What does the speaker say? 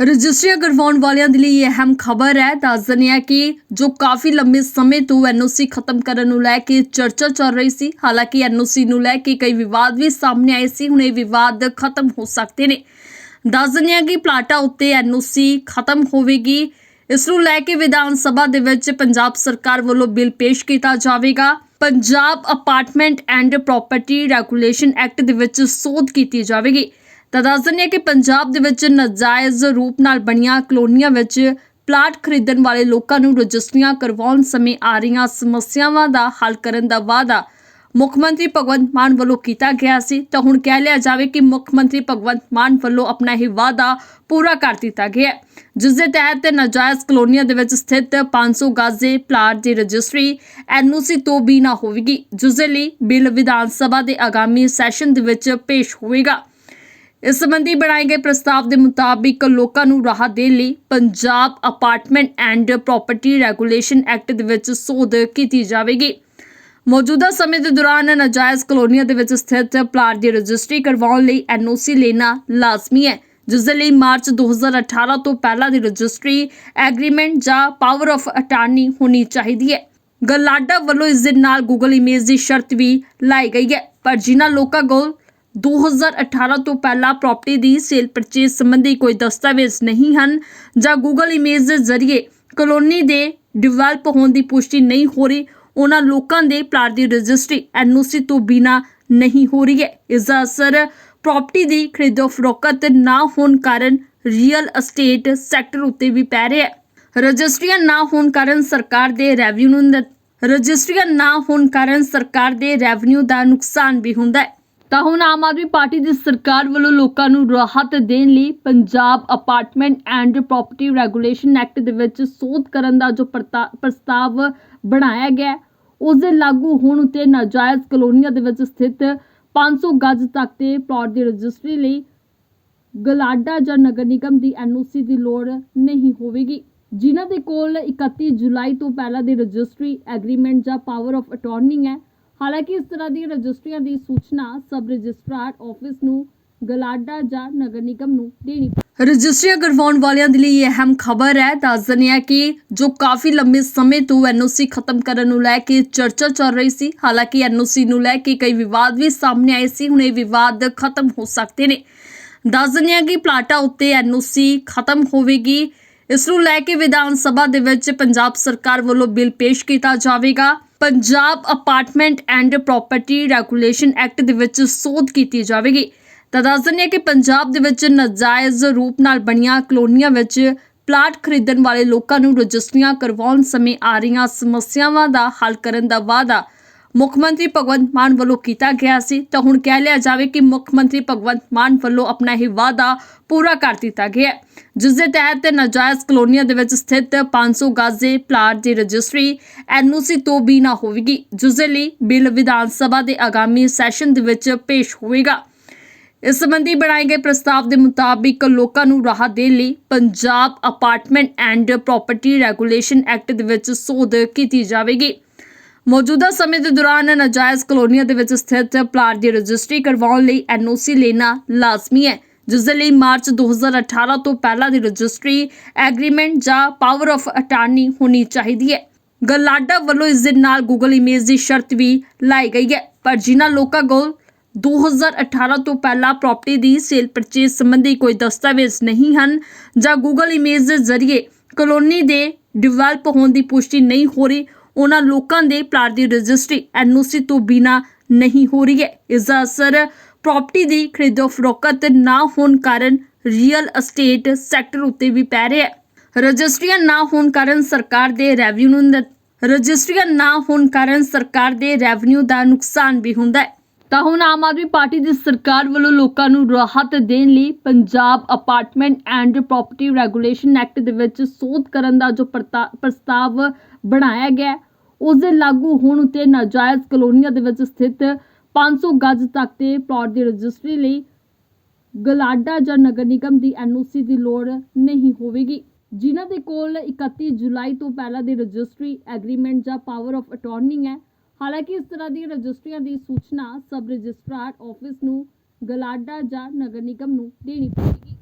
ਰਜਿਸਟਰੀਆਂ ਕਰਵਾਉਣ ਵਾਲਿਆਂ ਦੇ ਲਈ ਇਹ ਅਹਿਮ ਖਬਰ ਹੈ। ਦੱਸ ਦਿੰਦੇ ਹਾਂ ਕਿ ਜੋ ਕਾਫੀ ਲੰਬੇ ਸਮੇਂ ਤੋਂ ਐਨਓਸੀ ਖਤਮ ਕਰਨ ਨੂੰ ਲੈ ਕੇ ਚਰਚਾ ਚੱਲ ਰਹੀ ਸੀ, ਹਾਲਾਂਕਿ ਐਨਓਸੀ ਨੂੰ ਲੈ ਕੇ ਕਈ ਵਿਵਾਦ ਵੀ ਸਾਹਮਣੇ ਆਏ ਸੀ, ਹੁਣ ਇਹ ਵਿਵਾਦ ਖਤਮ ਹੋ ਸਕਦੇ ਨੇ। ਦੱਸ ਦਿੰਦੇ ਹਾਂ ਕਿ ਪਲਾਟਾ ਉੱਤੇ ਐਨਓਸੀ ਖਤਮ ਹੋਵੇਗੀ। ਇਸ ਨੂੰ ਲੈ ਕੇ ਵਿਧਾਨ ਸਭਾ ਦੇ ਵਿੱਚ ਪੰਜਾਬ ਸਰਕਾਰ ਵੱਲੋਂ ਬਿੱਲ ਪੇਸ਼ ਕੀਤਾ ਜਾਵੇਗਾ। Punjab apartment and property regulation act ਦੇ ਵਿੱਚ ਸੋਧ ਕੀਤੀ ਜਾਵੇਗੀ। ਤਾਂ ਦੱਸ ਦਿੰਦੇ ਹਾਂ ਕਿ ਪੰਜਾਬ ਦੇ ਵਿੱਚ ਨਾਜਾਇਜ਼ ਰੂਪ ਨਾਲ ਬਣੀਆਂ ਕਲੋਨੀਆਂ ਵਿੱਚ ਪਲਾਟ ਖਰੀਦਣ ਵਾਲੇ ਲੋਕਾਂ ਨੂੰ ਰਜਿਸਟਰੀਆਂ ਕਰਵਾਉਣ ਸਮੇਂ ਆ ਰਹੀਆਂ ਸਮੱਸਿਆਵਾਂ ਦਾ ਹੱਲ ਕਰਨ ਦਾ ਵਾਅਦਾ ਮੁੱਖ ਮੰਤਰੀ ਭਗਵੰਤ ਮਾਨ ਵੱਲੋਂ ਕੀਤਾ ਗਿਆ ਸੀ। ਤਾਂ ਹੁਣ ਕਹਿ ਲਿਆ ਜਾਵੇ ਕਿ ਮੁੱਖ ਮੰਤਰੀ ਭਗਵੰਤ ਮਾਨ ਵੱਲੋਂ ਆਪਣਾ ਇਹ ਵਾਅਦਾ ਪੂਰਾ ਕਰ ਦਿੱਤਾ ਗਿਆ ਜਿਸ ਦੇ ਤਹਿਤ ਨਾਜਾਇਜ਼ ਕਲੋਨੀਆਂ ਦੇ ਵਿੱਚ ਸਥਿਤ 500 ਗਜ਼ ਦੇ ਪਲਾਟ ਦੀ ਰਜਿਸਟਰੀ ਐਨਓਸੀ ਤੋਂ ਬਿਨਾ ਹੋਵੇਗੀ, ਜਿਸ ਦੇ ਲਈ ਬਿੱਲ ਵਿਧਾਨ ਸਭਾ ਦੇ ਆਗਾਮੀ ਸੈਸ਼ਨ ਦੇ ਵਿੱਚ ਪੇਸ਼ ਹੋਵੇਗਾ। ਇਸ ਸੰਬੰਧੀ ਬਣਾਏ ਗਏ ਪ੍ਰਸਤਾਵ ਦੇ ਮੁਤਾਬਿਕ ਲੋਕਾਂ ਨੂੰ ਰਾਹਤ ਦੇਣ ਲਈ Punjab apartment and property regulation act ਦੇ ਵਿੱਚ ਸੋਧ ਕੀਤੀ ਜਾਵੇਗੀ। ਮੌਜੂਦਾ ਸਮੇਂ ਦੇ ਦੌਰਾਨ ਨਾਜਾਇਜ਼ ਕਲੋਨੀਆਂ ਦੇ ਵਿੱਚ ਸਥਿਤ ਪਲਾਟ ਦੀ ਰਜਿਸਟਰੀ ਕਰਵਾਉਣ ਲਈ ਐਨਓਸੀ ਲੈਣਾ ਲਾਜ਼ਮੀ ਹੈ, ਜਿਸ ਦੇ ਲਈ ਮਾਰਚ 2018 ਤੋਂ ਪਹਿਲਾਂ ਦੀ ਰਜਿਸਟਰੀ ਐਗਰੀਮੈਂਟ ਜਾਂ ਪਾਵਰ ਆਫ ਅਟਾਰਨੀ ਹੋਣੀ ਚਾਹੀਦੀ ਹੈ। ਗਲਾਡਾ ਵੱਲੋਂ ਇਸ ਦੇ ਨਾਲ ਗੂਗਲ ਇਮੇਜ ਦੀ ਸ਼ਰਤ ਵੀ ਲਾਈ ਗਈ ਹੈ, ਪਰ ਜਿਨ੍ਹਾਂ ਲੋਕਾਂ ਕੋਲ 2018 ਤੋਂ ਪਹਿਲਾਂ ਪ੍ਰਾਪਰਟੀ ਦੀ ਸੇਲ ਪਰਚੇਸ ਸੰਬੰਧੀ ਕੋਈ ਦਸਤਾਵੇਜ਼ ਨਹੀਂ ਹਨ ਜਾਂ ਗੂਗਲ ਇਮੇਜ ਦੇ ਜ਼ਰੀਏ ਕਲੋਨੀ ਦੇ ਡਿਵੈਲਪ ਹੋਣ ਦੀ ਪੁਸ਼ਟੀ ਨਹੀਂ ਹੋ ਰਹੀ, ਉਹਨਾਂ ਲੋਕਾਂ ਦੇ ਪਲਾਟ ਦੀ ਰਜਿਸਟਰੀ ਐਨਓਸੀ ਤੋਂ ਬਿਨਾ ਨਹੀਂ ਹੋ ਰਹੀ ਹੈ। ਇਸ ਦਾ ਅਸਰ ਪ੍ਰਾਪਰਟੀ ਦੀ ਖਰੀਦੋ ਫਰੋਖਤ ਨਾ ਹੋਣ ਕਾਰਨ ਰੀਅਲ ਅਸਟੇਟ ਸੈਕਟਰ ਉੱਤੇ ਵੀ ਪੈ ਰਿਹਾ ਹੈ। ਰਜਿਸਟਰੀਆਂ ਨਾ ਹੋਣ ਕਾਰਨ ਸਰਕਾਰ ਦੇ ਰੈਵਨਿਊ ਨੂੰ ਰਜਿਸਟਰੀਆਂ ਨਾ ਹੋਣ ਕਾਰਨ ਸਰਕਾਰ ਦੇ ਰੈਵਨਿਊ ਦਾ ਨੁਕਸਾਨ ਵੀ ਹੁੰਦਾ ਹੈ। ਤਾਂ ਹੁਣ ਆਮ ਆਦਮੀ ਪਾਰਟੀ ਦੀ ਸਰਕਾਰ ਵੱਲੋਂ ਲੋਕਾਂ ਨੂੰ ਰਾਹਤ ਦੇਣ ਲਈ Punjab apartment and property regulation act ਦੇ ਵਿੱਚ ਸੋਧ ਕਰਨ ਦਾ ਜੋ ਪ੍ਰਤਾ- ਪ੍ਰਸਤਾਵ ਬਣਾਇਆ ਗਿਆ ਹੈ, ਉਸ ਦੇ ਲਾਗੂ ਹੋਣ ਉਤੇ ਨਾਜਾਇਜ਼ ਕਲੋਨੀਆਂ ਦੇ ਵਿੱਚ ਸਥਿਤ 500 ਗਜ਼ ਤੱਕ ਦੇ ਪਲਾਟ ਦੀ ਰਜਿਸਟਰੀ ਲਈ ਗਲਾਡਾ ਜਾਂ ਨਗਰ ਨਿਗਮ ਦੀ ਐਨਓਸੀ ਦੀ ਲੋੜ ਨਹੀਂ ਹੋਵੇਗੀ। ਜਿਨ੍ਹਾਂ ਦੇ ਕੋਲ 31 ਜੁਲਾਈ ਤੋਂ ਪਹਿਲਾਂ ਦੀ ਰਜਿਸਟਰੀ ਐਗਰੀਮੈਂਟ ਜਾਂ ਪਾਵਰ ਆਫ ਅਟਾਰਨੀ ਹੈ ਹਾਲਾਂਕਿ ਇਸ ਤਰ੍ਹਾਂ ਦੀ ਰਜਿਸਟਰੀਆਂ ਦੀ ਸੂਚਨਾ ਸਬ ਰਜਿਸਟਰਾਰ ਆਫਿਸ ਨੂੰ ਗਲਾਡਾ ਜਾਂ ਨਗਰ ਨਿਗਮ ਨੂੰ ਦੇਣੀ ਰਜਿਸਟਰੀਆਂ ਕਰਵਾਉਣ ਵਾਲਿਆਂ ਦੇ ਲਈ ਇਹ ਅਹਿਮ ਖਬਰ ਹੈ। ਦੱਸ ਦਿੰਦੇ ਹਾਂ ਕਿ ਜੋ ਕਾਫੀ ਲੰਬੇ ਸਮੇਂ ਤੋਂ ਐਨਓਸੀ ਖਤਮ ਕਰਨ ਨੂੰ ਲੈ ਕੇ ਚਰਚਾ ਚੱਲ ਰਹੀ ਸੀ, ਹਾਲਾਂਕਿ ਐਨਓਸੀ ਨੂੰ ਲੈ ਕੇ ਕਈ ਵਿਵਾਦ ਵੀ ਸਾਹਮਣੇ ਆਏ ਸੀ, ਹੁਣ ਇਹ ਵਿਵਾਦ ਖਤਮ ਹੋ ਸਕਦੇ ਨੇ। ਦੱਸ ਦਿੰਦੇ ਹਾਂ ਕਿ ਪਲਾਟਾ ਉੱਤੇ ਐਨਓਸੀ ਖਤਮ ਹੋਵੇਗੀ। ਇਸ ਨੂੰ ਲੈ ਕੇ ਵਿਧਾਨ ਸਭਾ ਦੇ ਵਿੱਚ ਪੰਜਾਬ ਸਰਕਾਰ ਵੱਲੋਂ ਬਿੱਲ ਪੇਸ਼ ਕੀਤਾ ਜਾਵੇਗਾ। Punjab apartment and property regulation act ਦੇ ਵਿੱਚ ਸੋਧ ਕੀਤੀ ਜਾਵੇਗੀ। ਤਾਂ ਦੱਸ ਦਿੰਦੇ ਹਾਂ ਕਿ ਪੰਜਾਬ ਦੇ ਵਿੱਚ ਨਾਜਾਇਜ਼ ਰੂਪ ਨਾਲ ਬਣੀਆਂ ਕਲੋਨੀਆਂ ਵਿੱਚ ਪਲਾਟ ਖਰੀਦਣ ਵਾਲੇ ਲੋਕਾਂ ਨੂੰ ਰਜਿਸਟਰੀਆਂ ਕਰਵਾਉਣ ਸਮੇਂ ਆ ਰਹੀਆਂ ਸਮੱਸਿਆਵਾਂ ਦਾ ਹੱਲ ਕਰਨ ਦਾ ਵਾਅਦਾ ਮੁੱਖ ਮੰਤਰੀ ਭਗਵੰਤ ਮਾਨ ਵੱਲੋਂ ਕੀਤਾ ਗਿਆ ਸੀ। ਤਾਂ ਹੁਣ ਕਹਿ ਲਿਆ ਜਾਵੇ ਕਿ ਮੁੱਖ ਮੰਤਰੀ ਭਗਵੰਤ ਮਾਨ ਵੱਲੋਂ ਆਪਣਾ ਇਹ ਵਾਅਦਾ ਪੂਰਾ ਕਰ ਦਿੱਤਾ ਗਿਆ ਜਿਸ ਦੇ ਤਹਿਤ ਨਾਜਾਇਜ਼ ਕਲੋਨੀਆਂ ਦੇ ਵਿੱਚ ਸਥਿਤ 500 ਗਜ਼ ਦੇ ਪਲਾਟ ਦੀ ਰਜਿਸਟਰੀ ਐਨਓਸੀ ਤੋਂ ਬਿਨਾ ਹੋਵੇਗੀ। ਜਿਸ ਦੇ ਲਈ ਬਿੱਲ ਵਿਧਾਨ ਸਭਾ ਦੇ ਆਗਾਮੀ ਸੈਸ਼ਨ ਦੇ ਵਿੱਚ ਪੇਸ਼ ਹੋਵੇਗਾ। ਇਸ ਸੰਬੰਧੀ ਬਣਾਏ ਗਏ ਪ੍ਰਸਤਾਵ ਦੇ ਮੁਤਾਬਿਕ ਲੋਕਾਂ ਨੂੰ ਰਾਹਤ ਦੇਣ ਲਈ Punjab apartment and property regulation act ਦੇ ਵਿੱਚ ਸੋਧ ਕੀਤੀ ਜਾਵੇਗੀ। ਮੌਜੂਦਾ ਸਮੇਂ ਦੇ ਦੌਰਾਨ ਨਾਜਾਇਜ਼ ਕਲੋਨੀਆਂ ਦੇ ਵਿੱਚ ਸਥਿਤ ਪਲਾਟ ਦੀ ਰਜਿਸਟਰੀ ਕਰਵਾਉਣ ਲਈ ਐਨਓਸੀ ਲੈਣਾ ਲਾਜ਼ਮੀ ਹੈ, ਜਿਸ ਦੇ ਲਈ ਮਾਰਚ 2018 ਤੋਂ ਪਹਿਲਾਂ ਦੀ ਰਜਿਸਟਰੀ ਐਗਰੀਮੈਂਟ ਜਾਂ ਪਾਵਰ ਆਫ ਅਟਾਰਨੀ ਹੋਣੀ ਚਾਹੀਦੀ ਹੈ। ਗਲਾਡਾ ਵੱਲੋਂ ਇਸ ਦੇ ਨਾਲ ਗੂਗਲ ਇਮੇਜ ਦੀ ਸ਼ਰਤ ਵੀ ਲਾਈ ਗਈ ਹੈ, ਪਰ ਜਿਨ੍ਹਾਂ ਲੋਕਾਂ ਕੋਲ 2018 ਤੋਂ ਪਹਿਲਾਂ ਪ੍ਰਾਪਰਟੀ ਦੀ ਸੇਲ ਪਰਚੇਸ ਸੰਬੰਧੀ ਕੋਈ ਦਸਤਾਵੇਜ਼ ਨਹੀਂ ਹਨ ਜਾਂ ਗੂਗਲ ਇਮੇਜ ਦੇ ਜ਼ਰੀਏ ਕਲੋਨੀ ਦੇ ਡਿਵੈਲਪ ਹੋਣ ਦੀ ਪੁਸ਼ਟੀ ਨਹੀਂ ਹੋ ਰਹੀ ਉਹਨਾਂ ਲੋਕਾਂ ਦੇ ਪਲਾਟ ਦੀ ਰਜਿਸਟਰੀ ਐਨਓਸੀ ਤੋਂ ਬਿਨਾ ਨਹੀਂ ਹੋ ਰਹੀ ਹੈ। ਇਸ ਦਾ ਅਸਰ ਪ੍ਰਾਪਰਟੀ ਦੀ ਖਰੀਦੋ ਫਰੋਖਤ ਨਾ ਹੋਣ ਕਾਰਨ ਰੀਅਲ ਅਸਟੇਟ ਸੈਕਟਰ ਉੱਤੇ ਵੀ ਪੈ ਰਿਹਾ ਹੈ। ਰਜਿਸਟਰੀਆਂ ਨਾ ਹੋਣ ਕਾਰਨ ਸਰਕਾਰ ਦੇ ਰੈਵਨਿਊ ਨੂੰ ਰਜਿਸਟਰੀਆਂ ਨਾ ਹੋਣ ਕਾਰਨ ਸਰਕਾਰ ਦੇ ਰੈਵਨਿਊ ਦਾ ਨੁਕਸਾਨ ਵੀ ਹੁੰਦਾ ਹੈ। ਤਾਂ ਹੁਣ ਆਮ ਆਦਮੀ ਪਾਰਟੀ ਦੀ ਸਰਕਾਰ ਵੱਲੋਂ ਲੋਕਾਂ ਨੂੰ ਰਾਹਤ ਦੇਣ ਲਈ Punjab apartment and property regulation act ਦੇ ਵਿੱਚ ਸੋਧ ਕਰਨ ਦਾ ਜੋ ਪ੍ਰਸਤਾਵ ਬਣਾਇਆ ਗਿਆ ਉਸ ਦੇ ਲਾਗੂ ਹੋਣ ਉਤੇ ਨਾਜਾਇਜ਼ ਕਲੋਨੀਆਂ ਦੇ ਵਿੱਚ ਸਥਿਤ 500 ਗਜ਼ ਤੱਕ ਦੇ ਪਲਾਟ ਦੀ ਰਜਿਸਟਰੀ ਲਈ ਗਲਾਡਾ ਜਾਂ ਨਗਰ ਨਿਗਮ ਦੀ ਐਨਓਸੀ ਦੀ ਲੋੜ ਨਹੀਂ ਹੋਵੇਗੀ। ਜਿਨ੍ਹਾਂ ਦੇ ਕੋਲ 31 ਜੁਲਾਈ ਤੋਂ ਪਹਿਲਾਂ ਦੀ ਰਜਿਸਟਰੀ ਐਗਰੀਮੈਂਟ ਜਾਂ ਪਾਵਰ ਆਫ ਅਟਾਰਨੀ ਹੈ, ਹਾਲਾਂਕਿ ਇਸ ਤਰ੍ਹਾਂ ਦੀ ਰਜਿਸਟਰੀਆਂ ਦੀ ਸੂਚਨਾ ਸਬ ਰਜਿਸਟਰਾਰ ਆਫਿਸ ਨੂੰ ਗਲਾਡਾ ਜਾਂ ਨਗਰ ਨਿਗਮ ਨੂੰ ਦੇਣੀ ਪਵੇਗੀ।